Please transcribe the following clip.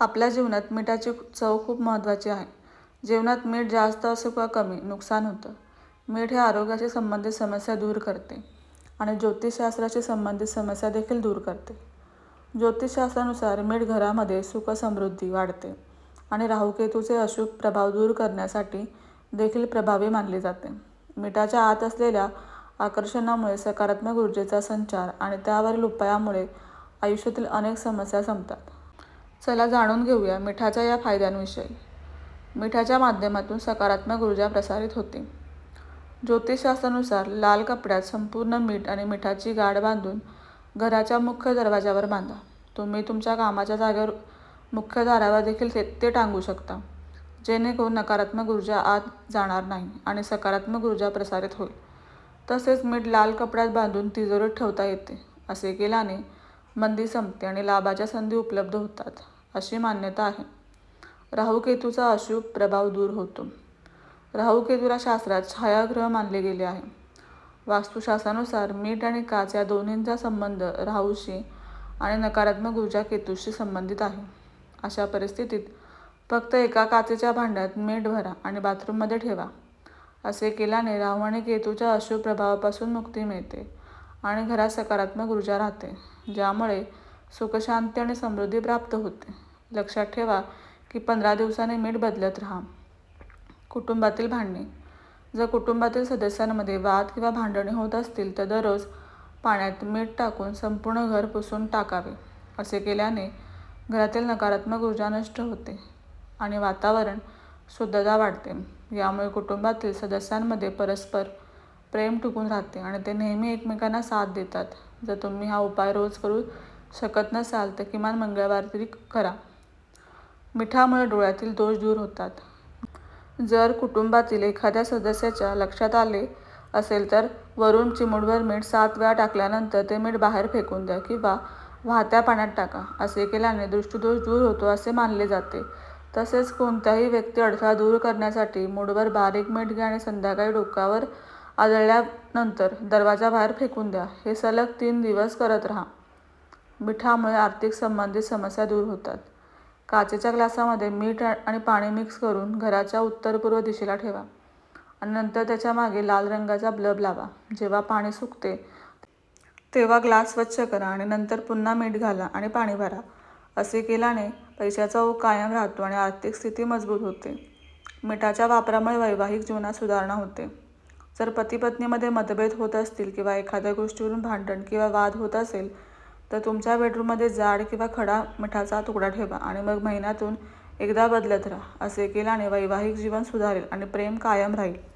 आपल्या जीवनात मिठाची चव खूप महत्त्वाची आहे. जेवणात मीठ जास्त असो किंवा कमी, नुकसान होतं. मीठ हे आरोग्याशी संबंधित समस्या दूर करते आणि ज्योतिषशास्त्राशी संबंधित समस्या देखील दूर करते. ज्योतिषशास्त्रानुसार मीठ घरामध्ये सुखसमृद्धी वाढते आणि राहुकेतूचे अशुभ प्रभाव दूर करण्यासाठी देखील प्रभावी मानले जाते. मिठाच्या आत असलेल्या आकर्षणामुळे सकारात्मक ऊर्जेचा संचार आणि त्यावरील उपायामुळे आयुष्यातील अनेक समस्या संपतात. चला जाणून घेऊया मिठाच्या या फायद्यांविषयी. मिठाच्या माध्यमातून सकारात्मक ऊर्जा प्रसारित होते. ज्योतिषशास्त्रानुसार लाल कपड्यात संपूर्ण मीठ आणि मिठाची गाठ बांधून घराच्या मुख्य दरवाजावर बांधा. तुम्ही तुमच्या कामाच्या जागेवर मुख्य दारावर देखील ते टांगू शकता, जेणेकरून नकारात्मक ऊर्जा आत जाणार नाही आणि सकारात्मक ऊर्जा प्रसारित होईल. तसेच मीठ लाल कपड्यात बांधून तिजोरीत ठेवता येते. असे केल्याने मंदी संपते आणि लाभाच्या संधी उपलब्ध होतात, अशी मान्यता आहे. राहुकेतूचा अशुभ प्रभाव दूर होतो. राहुकेतूला शास्त्रात छायाग्रह मानले गेले आहे. वास्तुशास्त्रानुसार मीठ आणि काच या दोन्हींचा संबंध राहूशी आणि नकारात्मक ऊर्जा केतूशी संबंधित आहे. अशा परिस्थितीत फक्त एका काचेच्या भांड्यात मीठ भरा आणि बाथरूममध्ये ठेवा. असे केल्याने राहू आणि केतूच्या अशुभ प्रभावापासून मुक्ती मिळते आणि घरात सकारात्मक ऊर्जा राहते, ज्यामुळे सुखशांती आणि समृद्धी प्राप्त होते. लक्षात ठेवा की पंधरा दिवसांनी मीठ बदलत राहा. कुटुंबातील भांडणे जर कुटुंबातील सदस्यांमध्ये वाद किंवा भांडणे होत असतील तर दररोज पाण्यात मीठ टाकून संपूर्ण घर पुसून टाकावे. असे केल्याने घरातील नकारात्मक ऊर्जा नष्ट होते आणि वातावरण शुद्धता वाढते. यामुळे कुटुंबातील सदस्यांमध्ये परस्पर प्रेम टिकून राहते आणि ते नेहमी एकमेकांना साथ देतात. जर तुम्ही हा उपाय रोज करू शकत नसाल तर किमान मंगळवारी तरी करा. मिठामुळे डोळ्यातील दोष दूर होतात. जर कुटुंबातील एखाद्या सदस्याच्या लक्षात आले असेल तर वरून चिमूटभर मीठ सात वेळा टाकल्यानंतर ते मीठ बाहेर फेकून द्या किंवा वाहत्या पाण्यात टाका. असे केल्याने दृष्टीदोष दूर होतो असे मानले जाते. तसेच कोणत्याही व्यक्ती अडथळा दूर करण्यासाठी मूठभर बारीक मीठ घ्या आणि संध्याकाळी डोक्यावर आदळल्यानंतर दरवाजा बाहेर फेकून द्या. हे सलग तीन दिवस करत राहा. मिठामुळे आर्थिक संबंधित समस्या दूर होतात. काचेच्या ग्लासामध्ये मीठ आणि पाणी मिक्स करून घराच्या उत्तर-पूर्व दिशेला ठेवा आणि नंतर त्याच्यामागे लाल रंगाचा ब्लब लावा. जेव्हा पाणी सुकते तेव्हा ग्लास स्वच्छ करा आणि नंतर पुन्हा मीठ घाला आणि पाणी भरा. असे केल्याने पैशाचा ओघ कायम राहतो आणि आर्थिक स्थिती मजबूत होते. मिठाच्या वापरामुळे वैवाहिक जीवनात सुधारणा होते. जर पती-पत्नीमध्ये मतभेद होत असतील किंवा एखाद्या गोष्टीवरून भांडण किंवा वाद होत असेल तर तुमच्या बेडरूममध्ये जाड किंवा खडा मिठाचा तुकडा ठेवा आणि मग महिन्यातून एकदा बदलत राहा. असे केल्याने वैवाहिक जीवन सुधारेल आणि प्रेम कायम राहील.